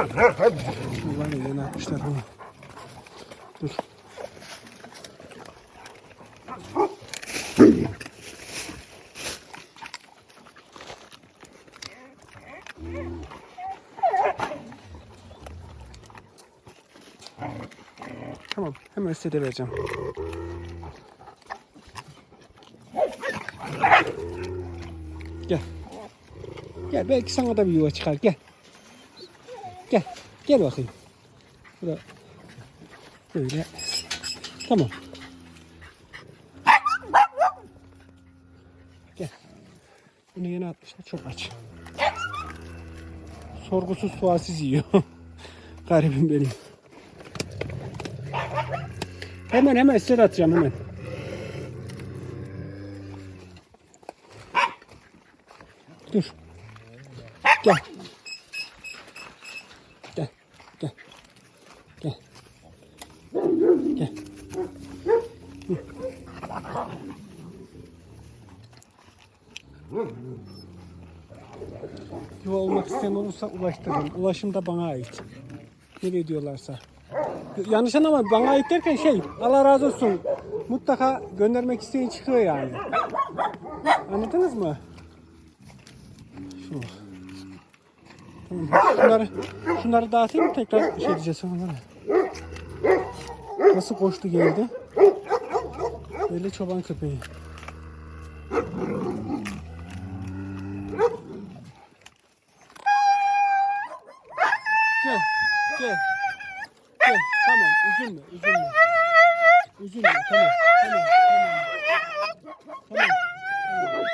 Ya yeni atmışlar bunu. Dur. Tamam, hemen size vereceğim. Gel. Gel belki sana da bir yuva çıkar. Gel. Gel. Gel bakayım. Burada böyle. Tamam. Gel. Bunu yeni atmışlar. Çok aç. Sorgusuz sualsiz yiyor. Garibim benim. Hemen hemen size atacağım hemen. Dur. Gel. Gel. Gel. Gel. Yuva olmak isteyen olursa ulaştırırım. Ulaşım da bana ait. Nereye diyorlarsa. Yanlış anlama bana ait derken şey Allah razı olsun. Mutlaka göndermek isteyen çıkıyor yani. Anladınız mı? Şu. Tamam. Şunları, şunları dağıtayım mı tekrar şey diyeceğiz onlara. Nasıl koştu geldi. Böyle çoban köpeği. Gel, gel. Gel, tamam, üzülme, üzülme. Üzülme, tamam, tamam, tamam. Tamam, tamam.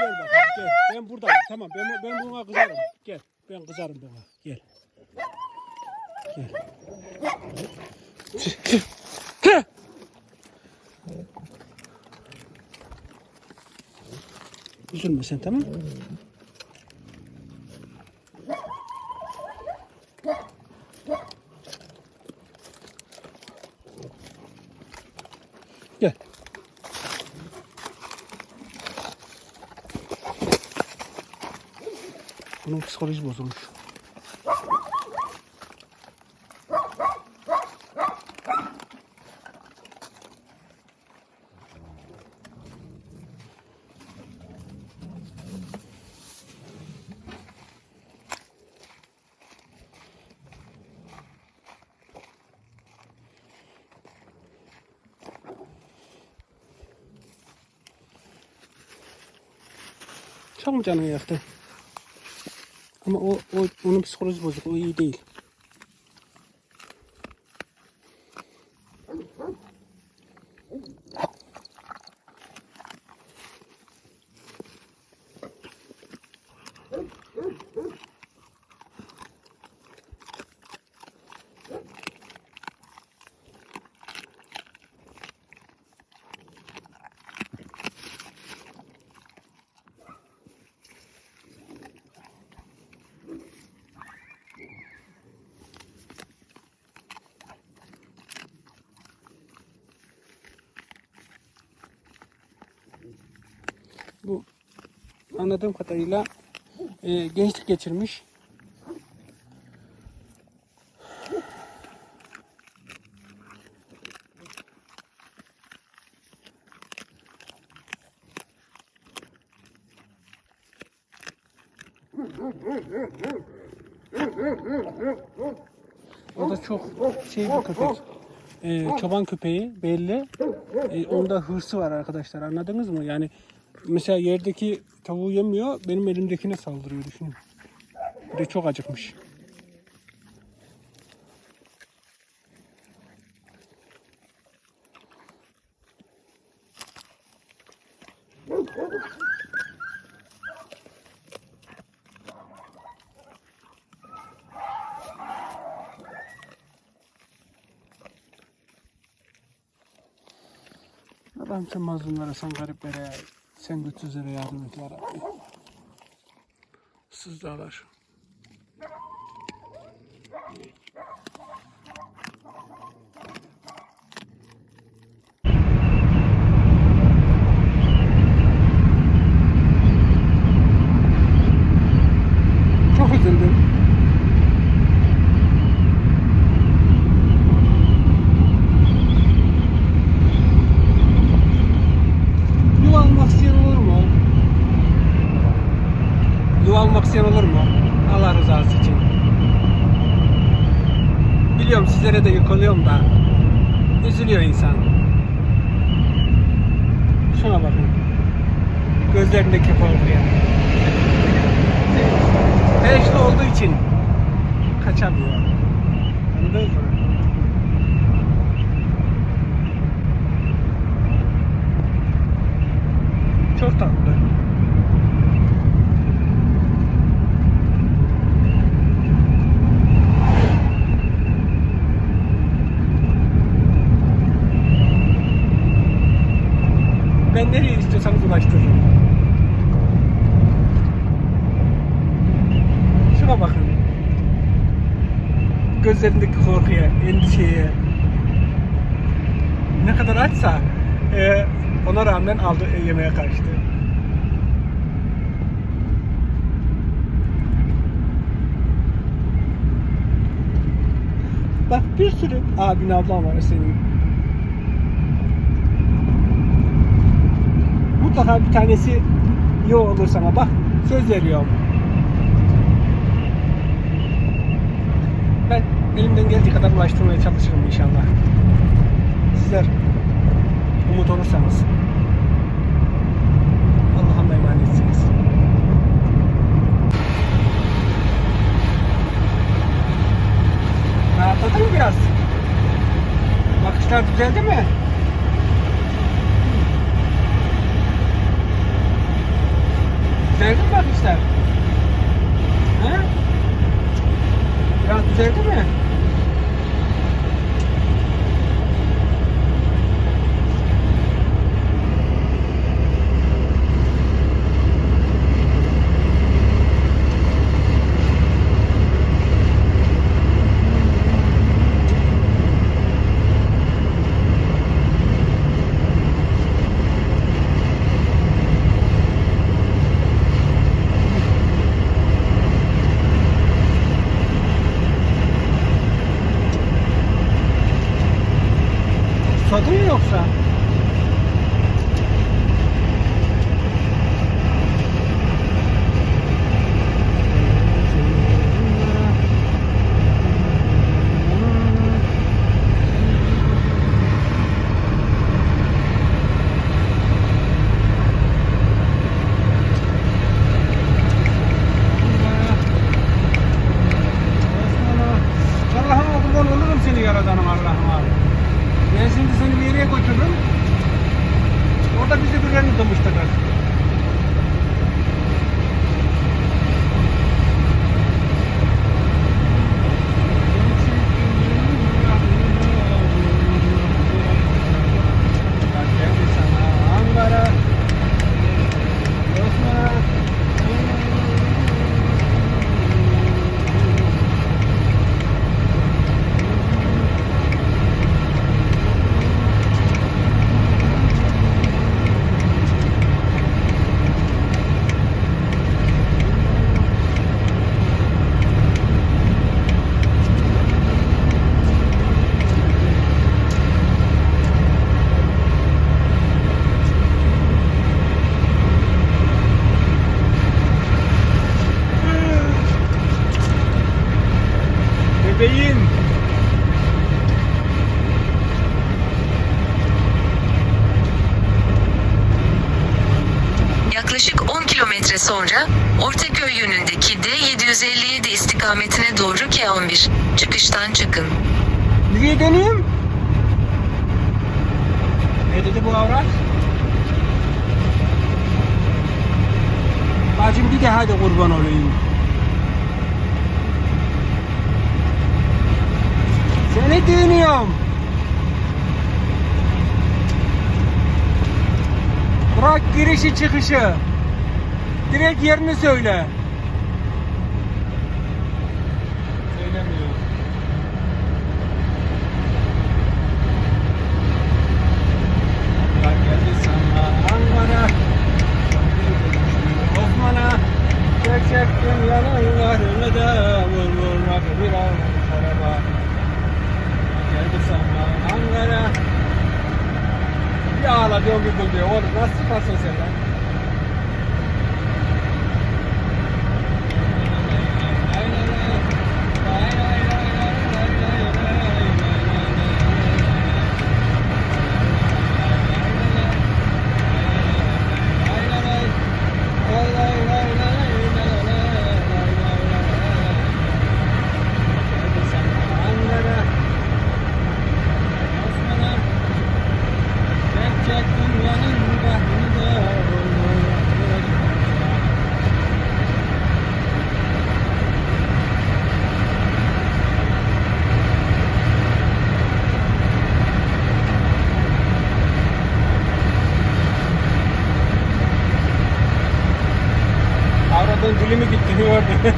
Gel bakalım, gel. Ben buradayım, tamam. Ben, ben buna kızarım. Gel, ben kızarım buna. Gel. Gel. Gel. Üzülme sen, tamam Gel. Psikoloji bozulmuş. Canını yaktı? Ama o, o onun psikolojisi bozuk. O iyi değil. Bu anladığım kadarıyla e, gençlik geçirmiş. O da çok şey bir köpek. E, çoban köpeği belli. E, onda hırsı var arkadaşlar anladınız mı? Yani mesela yerdeki tavuğu yemiyor benim elimdekine saldırıyor düşünün. Bir de çok acıkmış. Allah'ım sen mazlumlara, sen gariplere, sen güçsüzlere yardım et ya Rabbi. Sızdalar. üzüldüm. Yuva almak isteyen olur mu? Yuva almak isteyen olur mu? Allah rızası için. Biliyorum sizlere de yük oluyorum da üzülüyor insan. Şuna bakın. Korkuya. Teşli olduğu için kaçamıyor. Anladınız mı? Çok tatlı. Ben nereye istiyorsanız ulaştırırım. Şuna bakın. Gözlerindeki korkuya, endişeye. Ne kadar açsa e, ona rağmen aldı e, yemeğe karıştı. Bak bir sürü abin ablam var senin. Mutlaka bir tanesi iyi olur sana. Bak söz veriyorum. Ben elimden geldiği kadar ulaştırmaya çalışırım inşallah. Sizler umut olursanız Allah'a emanetsiniz. Rahatladın mı biraz? Bakışlar düzeldi mi? Düzeldi mi bakışlar? He? Biraz düzeldi mi? Susadın mı yoksa? Da kurban olayım. Seni dinliyorum. Bırak girişi çıkışı. Direkt yerini söyle. Söylemiyor. Bırak geldi sana Ankara. Osman'a çek çektim yanına Kahrını da vur vur bir almış araba Geldi sana Ankara Bir ağla diyor bir gül diyor Oğlum nasıl sıfarsın sen lan? Avradın dili mi gitti? Ne oldu?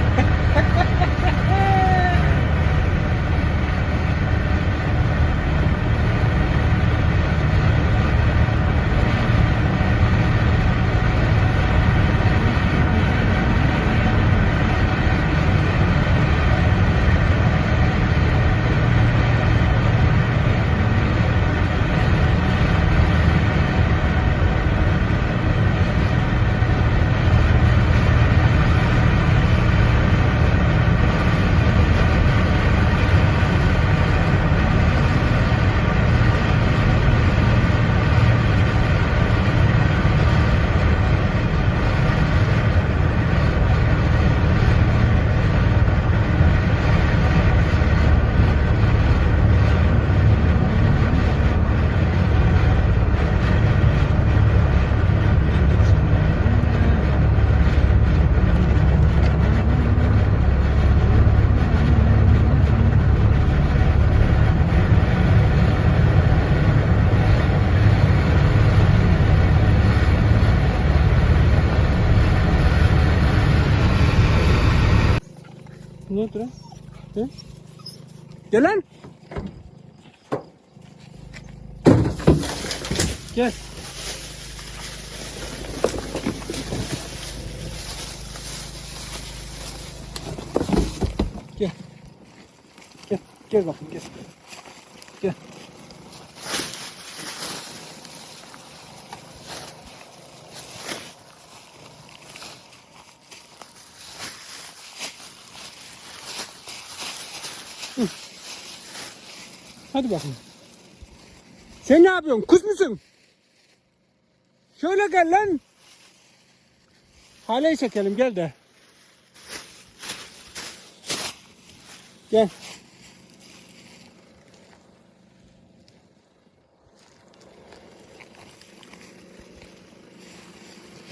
Ne oldu He? Gel lan. Gel. Gel. Gel. Gel bakayım. Gel. Hadi bakayım. Sen ne yapıyorsun? Kuz musun? Şöyle gel lan. Haleyi çekelim gel de. Gel.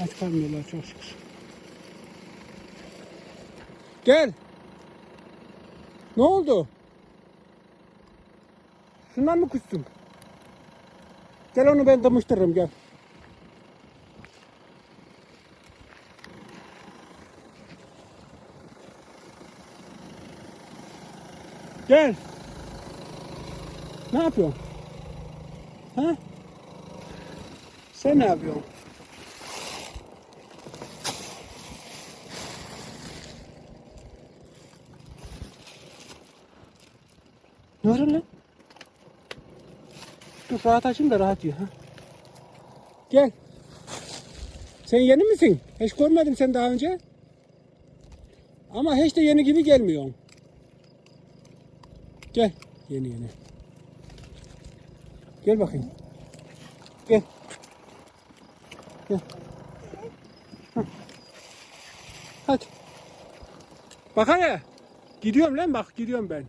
Aç kalmıyorlar çok şükür. Gel. Ne oldu? Şundan mı kustun? Gel onu ben dımıştırırım gel. Gel. Ne yapıyorsun? Ha? Sen ne yapıyorsun? Ne var lan? Dur rahat açayım da rahat yiyor. Ha? Gel. Sen yeni misin? Hiç görmedim sen daha önce. Ama hiç de yeni gibi gelmiyorsun. Gel. Yeni yeni. Gel bakayım. Gel. Gel. Hadi. Bak. Gidiyorum lan bak gidiyorum ben.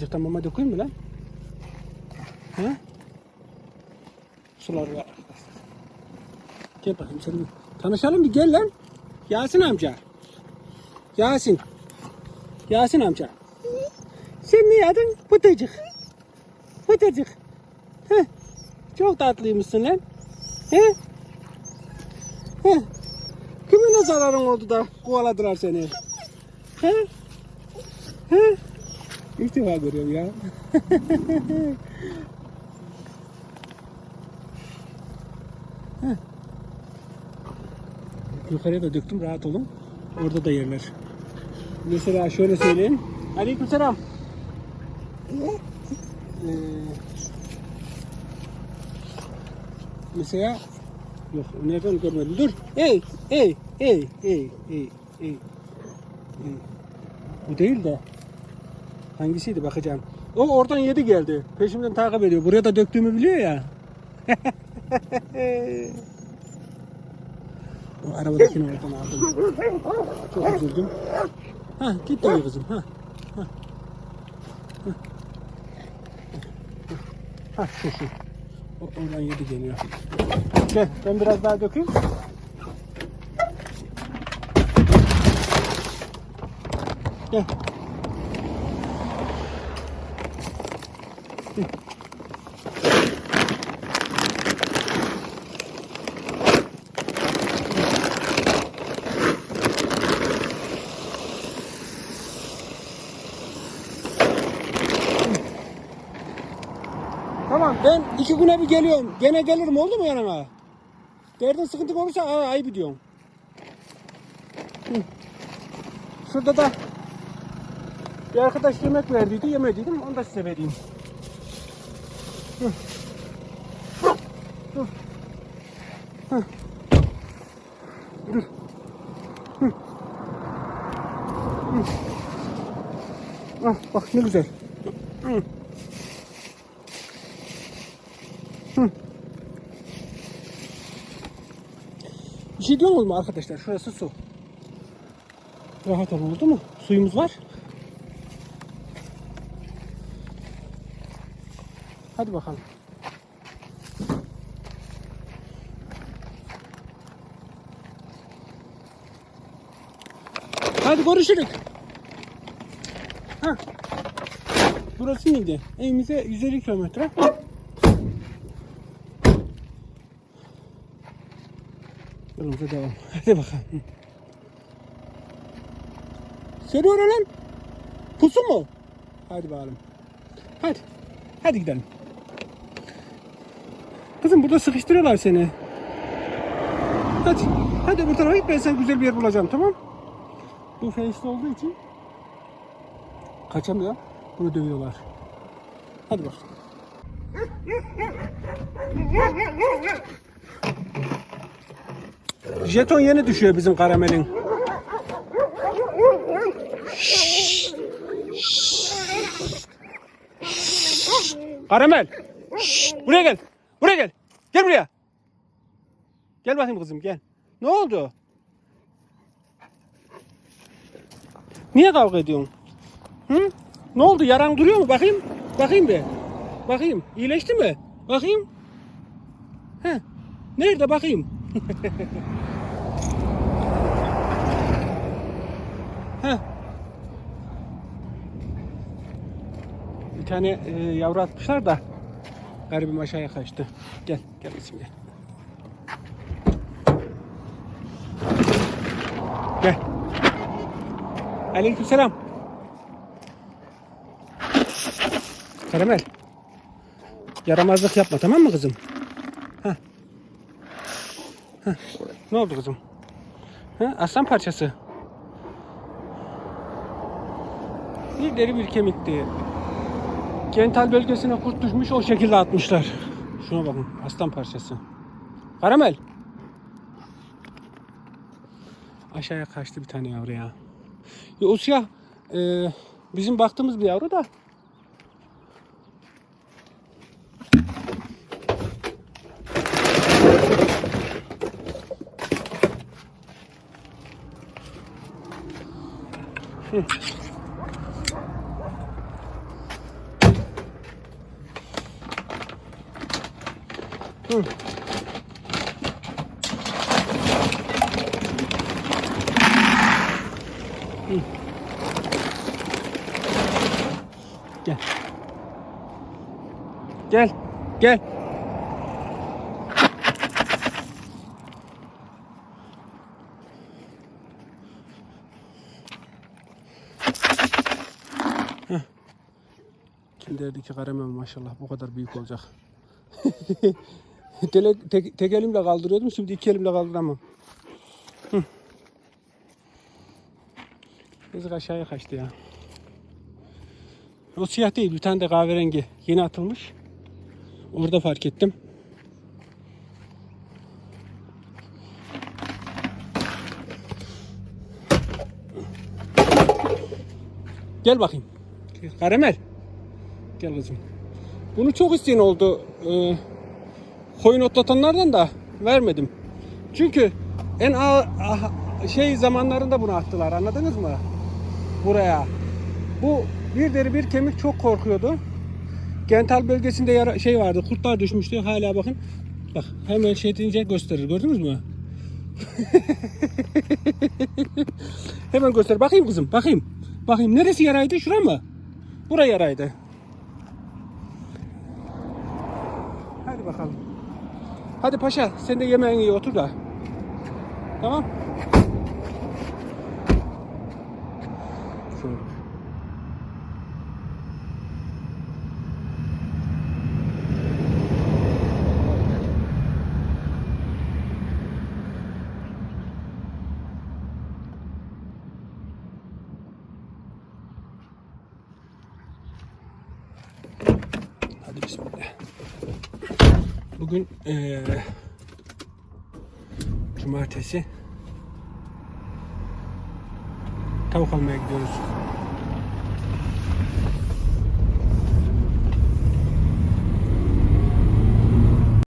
Bacaktan mama dökeyim mi lan? He? Sular var. Gel bakayım seninle. Tanışalım bir gel lan. Yasin amca. Yasin. Yasin amca. Sen ne adın? Pıtıcık. Pıtıcık. Heh. Çok tatlıymışsın lan. He? He? Kimin zararın oldu da kovaladılar seni? He? İlk defa görüyorum ya. Yukarıya da döktüm rahat olun. Orada da yerler. Mesela şöyle söyleyeyim. Aleykümselam. Ee, mesela yok nereden görmedim. Dur. Ey, ey, ey, ey, ey, ey. ey. Bu değil de hangisiydi bakacağım. O oradan yedi geldi. Peşimden takip ediyor. Buraya da döktüğümü biliyor ya. o arabadakini oradan aldım. Çok üzüldüm. Ha git dayı kızım. Ha. Ha. Ha. Ha şu. O, oradan yedi geliyor. Gel ben biraz daha dökeyim. Gel. Tamam ben iki güne bir geliyorum. Gene gelirim oldu mu yanına? Derdin sıkıntı olursa aa, ayıp ediyorum. Hı. Şurada da bir arkadaş yemek verdiydi yemediydim onu da size vereyim. Hı. Dur. Hı. Dur. Hı. Hı. Ah, bak ne güzel. Diyor mu arkadaşlar? Şurası su. Rahat olun oldu mu? Suyumuz var. Hadi bakalım. Hadi görüşürüz. Ha. Burası neydi? Evimize 150 kilometre. Yolumuza devam. Hadi bakalım. Seni lan. Pusu mu? Hadi bakalım. Hadi. Hadi gidelim. Kızım burada sıkıştırıyorlar seni. Hadi. Hadi bu tarafa git ben sana güzel bir yer bulacağım tamam? Bu face'li olduğu için kaçamıyor. Bunu dövüyorlar. Hadi bakalım. Jeton yeni düşüyor bizim karamelin. Karamel. Buraya gel. Buraya gel. Gel buraya. Gel bakayım kızım gel. Ne oldu? Niye kavga ediyorsun? Hı? Ne oldu? Yaran duruyor mu? Bakayım. Bakayım bir. Bakayım. İyileşti mi? Bakayım. Heh. Nerede bakayım? Heh. Bir tane e, yavru atmışlar da garibim aşağıya kaçtı. Gel, gel kızım gel. Gel. Aleykümselam. Karamel. Yaramazlık yapma tamam mı kızım? Heh. Heh. Ne oldu kızım? Ha, aslan parçası. Bir deri bir kemikti. Genital bölgesine kurt düşmüş o şekilde atmışlar. Şuna bakın aslan parçası. Karamel. Aşağıya kaçtı bir tane yavru ya. ya o siyah e, bizim baktığımız bir yavru da. Hı. Hı. Gel. Gel. Gel. Heh. derdi ki Karamel maşallah bu kadar büyük olacak. Tek, tek elimle kaldırıyordum şimdi iki elimle kaldıramam. Yazık aşağıya kaçtı ya. O siyah değil bir tane de kahverengi yeni atılmış. Orada fark ettim. Gel bakayım. Karamel. Gel kızım. Bunu çok isteyen oldu. Ee, koyun otlatanlardan da vermedim. Çünkü en ağır, şey zamanlarında bunu attılar anladınız mı? Buraya. Bu bir deri bir kemik çok korkuyordu. Gental bölgesinde yara, şey vardı kurtlar düşmüştü hala bakın. Bak hemen şey deyince gösterir gördünüz mü? hemen göster bakayım kızım bakayım. Bakayım neresi yaraydı şura mı? Bura yaraydı. Hadi bakalım. Hadi paşa sen de yemeğini ye otur da. Tamam. Şöyle. Hadi bismillah. Bugün eee cumartesi. Tavuk almaya gidiyoruz.